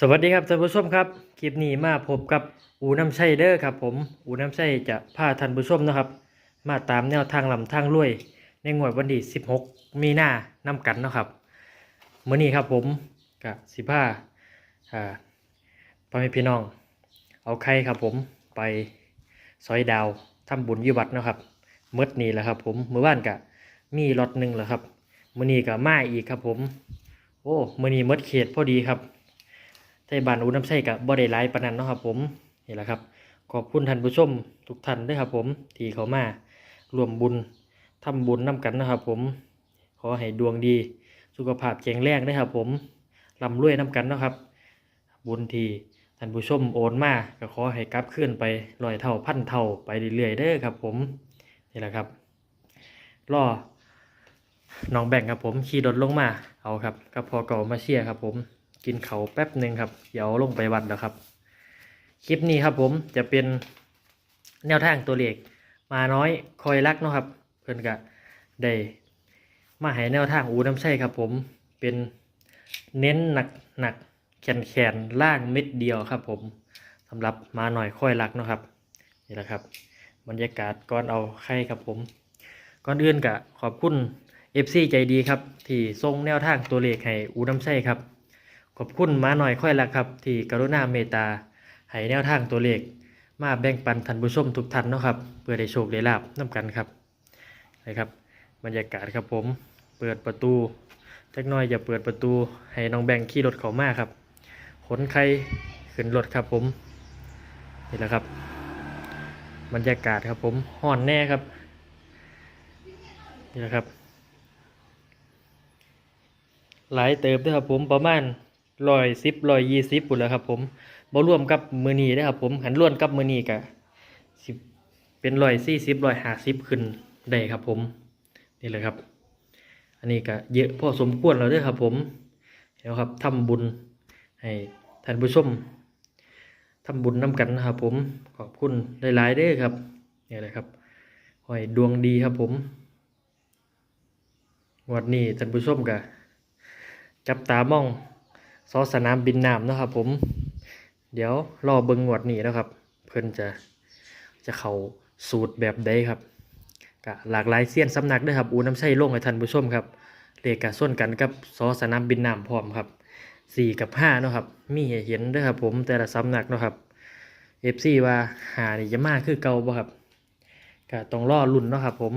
สวัสดีครับท่านผู้ชมครับคลิปนี้มาพบกับอูน้ำชัยเด้อครับผมอูน้ำชัยจะพาท่านผู้ชมนะครับ มาตามแนวทางลำทางรวย ในงวดวันที่16 มีนาน้ำกันนะครับเมื้อนี้ครับผมกับสิพาอ่าพ่อแม่พี่น้อง เอาไข่ครับผมไปซอยดาวทำบุญยุวัดเนะครับเมดนี้แหละครับ ผมมื้อวานกะมีรถหนึ่งแหละครับเมื้อนี้ก็มาอีกครับผม โอ้เมื้อนี้เมดเขตพอดีครับ ไทยบานอุน้ำใส่กับบ่ได้หลายปานนั้นเนาะครับผมนี่แหละครับ ขอบคุณท่านผู้ชมทุกท่านด้วยครับผมที่เขามารวมบุญทำบุญนํกันนะครับผม ขอให้ดวงดี สุขภาพแข็งแรงด้วยครับผมร่ำรวยนํกันนะครับ บุญทีท่านผู้ชมโอนมาก็ขอให้กลับขึ้นไปร้อยเท่าพันเท่าไปเรื่อยๆเด้อครับผมนี่แหละครับรอน้องแบ่งครับผมขี่รถลงมาเอาครับกับพอเก่ามาเชียร์ครับผม กินเขาแป๊บหนึ่งครับ เดี๋ยวลงไปวัดแล้วครับ คลิปนี้ครับผมจะเป็นแนวทางตัวเลขมาน้อยคอยรักเนาะครับ เพื่อนกะได้มาให้แนวทางอูน้ำใช่ครับ ผมเป็นเน้นหนักหนักแขนแขนล่างเม็ดเดียวครับ ผมสำหรับมาหน่อยค่อยรักเนาะครับนี่แหละครับ บรรยากาศก่อนเอาไข่ครับผมก่อนอื่นกะขอบคุณ FC ใจดีครับ ที่ส่งแนวทางตัวเลขให้อูน้ำใช่ครับ ขอบคุณมาหน่อยค่อยละครับ ที่กรุณาเมตตาให้แนวทางตัวเลข มาแบ่งปันท่านผู้ชมทุกท่านเนาะครับเพื่อได้โชคได้ลาบน้กันครับนะครับ บรรยากาศครับผมเปิดประตูจักหน้อยจะเปิดประตูให้น้องแบงค์ขี่รถเขามาครับขนใครขึ้นรถครับผมนี่แหละครับ บรรยากาศครับผมห่อนแน่ครับนี่แหละครับ หลายเติบด้วยครับผมประมาณ ร้อยสิบร้อยยี่สิบปุ่นแล้วครับ ผมบ่รวมกับมือนีได้ครับ ผมหันร่วนกับมือนีกะสิบเป็นร้อยสี่สิบร้อยห้าสิบขึ้นได้ครับ ผมนี่แหละครับ อันนี้ก็เยอะพอสมควรแล้วด้วยครับ ผมเดี๋ยวครับทำบุญให้ท่านผู้ชมทำบุญน้กันนะครับ ผมขอบคุณหลายๆเด้อครับนี่แหละครับขอให้ดวงดีครับ ผมวันนี้ท่านผู้ชมกะจับตามอง ซอสนามบินน้ำนะครับ ผม เดี๋ยวรอเบิงงวดนี้นะครับ เพิ่นจะจะเข้าสูตรแบบใดครับกะหลากหลายเสี้ยนสำนักด้วยครับอูน้ำใช้ลงให้ท่านผู้ชมครับเลขกะส้นกันกับซอสนามบินน้ำพร้อมครับสี่กับห้านะครับมีเห็นด้วยครับ ผมแต่ละสำนักนะครับเอฟซีว่าหานี่จะมากคือเก่าบ่ครับกะต้องรอรุ่นเนาะครับ ผม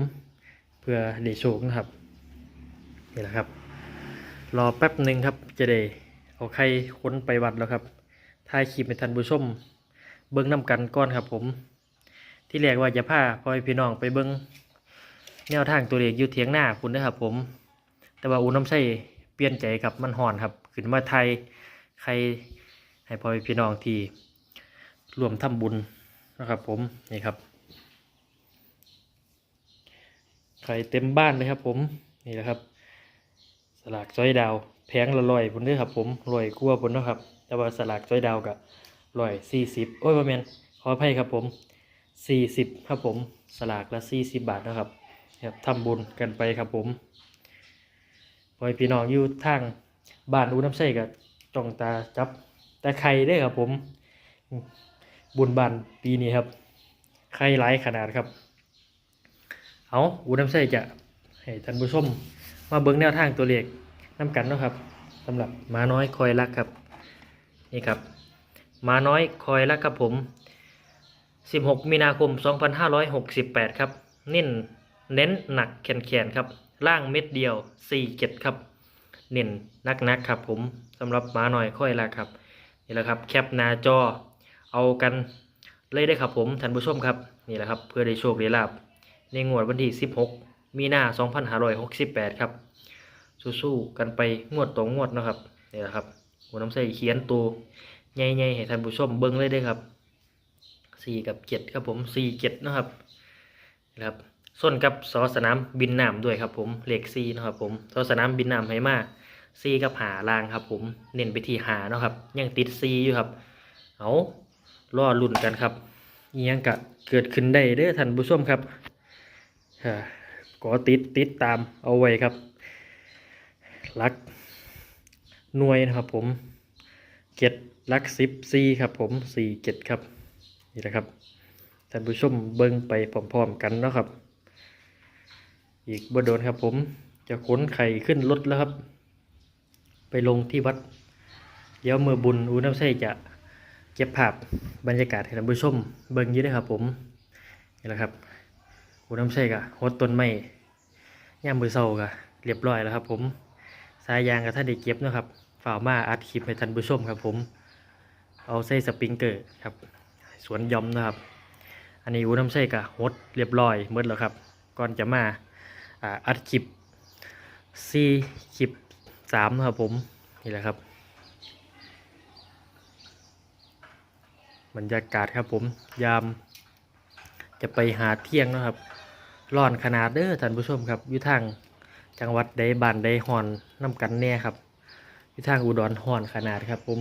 เพื่อได้โชคนะครับนี่แหละครับ รอแป๊บหนึ่งครับจะได้ เอาใครค้นไปวัดแล้วครับถ่ายคลิปให้ท่านผู้ชม เบิ้งน้ำกันก้อนครับผม ที่แรกว่าจะพาพ่อพี่น้องไปเบิ้งแนวทางตัวเลขอยู่เถียงหน้าคุณนะครับผม แต่ว่าอูน้ำใส่เปลี่ยนใจครับมันห่อนครับขึ้นมาไทยใครให้พ่อพี่น้องที่รวมทำบุญนะครับผมนี่ครับใครเต็มบ้านเลยครับผมนี่แหละครับ สลากจ้อยดาว แพงละร้อยพุ่นเด้อครับผมร้อยกว่าพุ่นเนาะครับแต่ว่าสลากจ้อยดาวกับร้อยสี่สิบโอ้ยประมาณขออภัยครับผมสี่สิบครับผมสลากละสี่สิบบาทนะครับครับทำบุญกันไปครับผมพอยพี่น้องอยู่ทางบ้านอูน้ำใส่กับจ้องตาจับแต่ไข่ได้ครับผม บุญบานปีนี้ครับไข่หลายขนาดครับ เอาอูน้ำใส่จะให้ท่านผู้ชมมาเบิ่งแนวทางตัวเลข น้ำกันเนาะครับสำหรับหมาน้อยคอยรักครับนี่ครับหมาน้อยคอยรักครับผม 16 มีนาคม 2568 ครับเน้นเน้นหนักแขนแขนครับล่างเม็ดเดียว 47 ครับ เน้นนักนักครับผมสำหรับหมาน้อยคอยรักครับนี่แหละครับแคปหน้าจอเอากันเลยได้ครับผมท่านผู้ชมครับนี่แหละครับเพื่อได้โชคได้ลาบในงวดวันที่ 16 มีนา 2568 ครับ สู้ๆกันไปงวดต่องวดนะครับนี่แหละครับหัวน้ำใสเขียนตัวใหญ่ๆให้ท่านผู้ชมเบิ้งเลยได้ครับสี่กับเจ็ดครับผมสี่เจ็ดนะครับนะครับส่วนกับสอสนามบินน้ำด้วยครับผมเลขซีนะครับผมสอสนามบินน้ำให้มาซีกับหาลางครับ ผมเน้นไปที่หาเนาะครับ ยังติดซีอยู่ครับ เอารอลุ่นกันครับยังกะเกิดขึ้นได้เด้อท่านผู้ชมครับอ่าก็ติดติดตามเอาไว้ครับ รักหน่วยนะครับผมเจ็ดลักสิบสี่ครับผมสี่เจ็ดครับนี่แหละครับท่านผู้ชมเบิ้งไปพร้อมๆกันนะครับ อีกบ่โดนครับผมจะขนไข่ขึ้นรถแล้วครับ ไปลงที่วัดเดี๋ยวมือบุญอูน้ำใส่จะเก็บภาพบรรยากาศให้ท่านผู้ชมเบิ่งยี่เด้ครับผมนี่แหละครับอูน้ำใส่กะหดต้นไม้ย่ามมือเศร้ากะเรียบร้อยแล้วครับผม สายยางกับท่านได้เก็บนะครับฝ่ามาอัดคลิปให้ท่านผู้ชมครับผม เอาใส่สปริงเกอร์ครับ สวนยอมนะครับ อันนี้อูน้ำใส่กะหดเรียบร้อยหมดแล้วครับ ก่อนจะมาอ่าอัดคลิปซีคลิปสามนะครับผม นี่แหละครับ บรรยากาศครับผมยามจะไปหาเที่ยงนะครับร้อนขนาดเด้อท่านผู้ชมครับอยู่ทาง จังหวัดใดบ้านใดหอนน้ำกันแน่ครับอยู่ทางอุดรหอนขนาดครับ ผม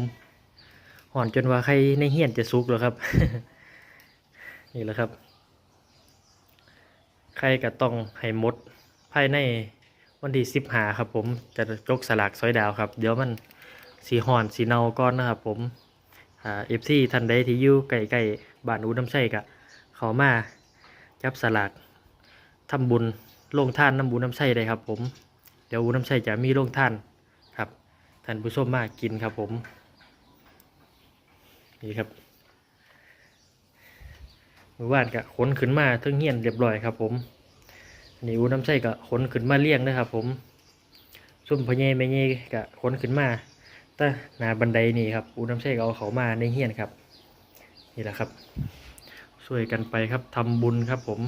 หอนจนว่าใครในเฮียนจะสุกแล้วครับ นี่แหละครับ ใครก็ต้องให้หมดภายในวันที่สิบหาครับ ผมจะจกสลากซอยดาวครับ เดี๋ยวมันสีหอนสีเนาก้อนนะครับ ผมอ่าเอฟซีท่านใดที่อยู่ใกล้ๆบ้านอูน้ำใส่กะเขามาจับสลากทำบุญ โลงท่านน้ำบูน้ำใส่ได้ครับ ผม เดี๋ยวอูน้ำใส่จะมีโลงท่านครับท่านผู้ชมมากินครับ ผมนี่ครับมือว่านกะขนขึ้นมาทั้งเฮียนเรียบร้อยครับ ผมอันนี่อูน้ำใส่กะขนขึ้นมาเลี้ยงนะครับ ผมซุ่มพะเยแม่เยกะขนขึ้นมาต่หนาบันไดนี่ครับอูน้ำเชกเอาเขามาในเฮียนครับ นี่แหละครับ ช่วยกันไปครับทำบุญครับผม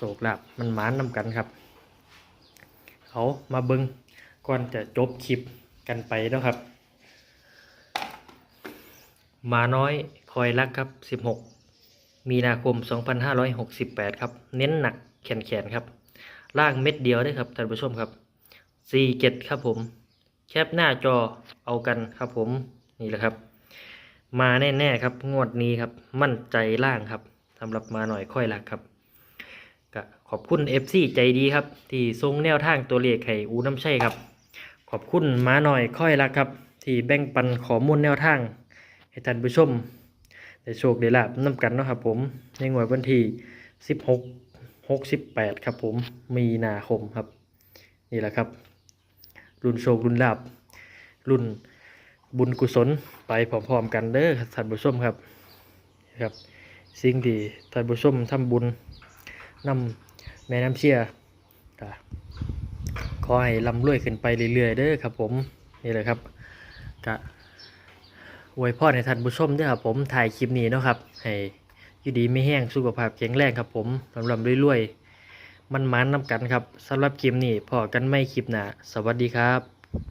โศกลาบมันหมานนำกันครับเขามาเบิงก่อนจะจบคลิปกันไปแล้วครับมาน้อยคอยรักครับ 16 มีนาคม 2568 ครับ เน้นหนักแขนแขนครับ ล่างเม็ดเดียวได้ครับท่านผู้ชมครับ 47 ครับผม แคปหน้าจอเอากันครับผมนี่แหละครับ มาแน่ ๆ ครับ งวดนี้ครับ มั่นใจล่างครับสำหรับมาหน่อยค่อยหลักครับ ขอบคุณ FC ใจดีครับ ที่ทรงแนวทางตัวเลขให้อูน้ำใช่ครับ ขอบคุณมาหน่อยค่อยหลักครับ ที่แบ่งปันข้อมูลแนวทาง ให้ท่านผู้ชมได้โชคได้ลาบน้ำกันเนาะครับผมในงวดวันที่ 16 68 ครับผมมีนาคมครับ นี่แหละครับรุ่นโชครุ่นลาบรุ่นบุญกุศลไปพร้อมๆกันเด้อท่านผู้ชมครับครับ สิ่งที่ท่านผู้ชมทำบุญนำ แม่น้ำเชี่ยขอให้ลำรวยขึ้นไปเรื่อยๆเด้อครับ ผมนี่เลยครับกะอวยพรให้ท่านผู้ชมด้อครับผมถ่ายคลิปนี้เนาะครับให้อยู่ดีไม่แห้งสุขภาพแข็งแรงครับ ผมลำลำรวยๆมันมันๆนำกันครับสำหรับคลิปนี้พอกันไม่คลิปหนาสวัสดีครับ